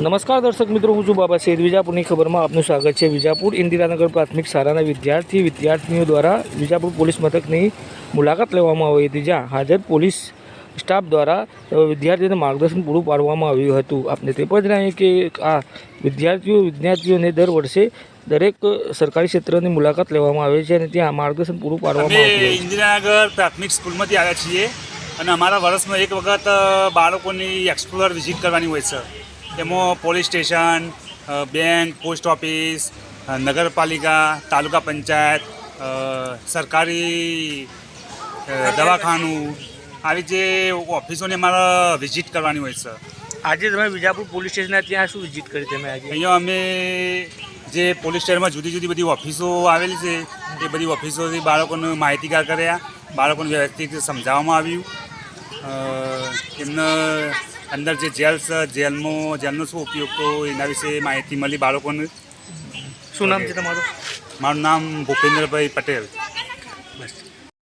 નમસ્કાર દર્શક મિત્રો હું છું બાબા સૈદ વિજાપુરની ખબરમાં આપનું સ્વાગત છે. વિજાપુર ઇન્દિરાનગર પ્રાથમિક શાળાના વિદ્યાર્થી વિદ્યાર્થીઓ દ્વારા વિજાપુર પોલીસ મથકની મુલાકાત લેવામાં આવી હતી જ્યાં હાજર પોલીસ સ્ટાફ દ્વારા વિદ્યાર્થીઓને માર્ગદર્શન પૂરું પાડવામાં આવ્યું હતું. આપને તે પણ જણાવીએ કે આ વિદ્યાર્થીઓ વિદ્યાર્થીઓને દર વર્ષે દરેક સરકારી ક્ષેત્રની મુલાકાત લેવામાં આવે છે અને ત્યાં માર્ગદર્શન પૂરું પાડવામાં આવે ઇન્દિરાનગર પ્રાથમિક સ્કૂલમાંથી આવ્યા છીએ અને અમારા વર્ષમાં એક વખત બાળકોની એક્સપ્લોર વિઝિટ કરવાની હોય છે. તેમાં police station bank post office નગરપાલિકા તાલુકા પંચાયત સરકારી દવાખાનું આવી જે ઓફિસોને મારે વિઝિટ કરવાની હોય છે. આજે તમે વિજાપુર પોલીસ સ્ટેશનના ત્યાં શું વિઝિટ કરી તમે આજે? અહીંયા અમે જે પોલીસ સ્ટેશનમાં જુદી જુદી બધી ઓફિસો આવેલી છે એ બધી ઓફિસોથી બાળકોને માહિતીગાર કર્યા. બાળકોને વ્યવસ્થિત સમજાવવામાં આવ્યું. એમને અંદર જે જેલ્સ છે જેલમાં જેલનો શું ઉપયોગ તો એના વિશે માહિતી મળી બાળકોને? શું નામ છે તમારું? મારું નામ ભૂપેન્દ્રભાઈ પટેલ. બસ.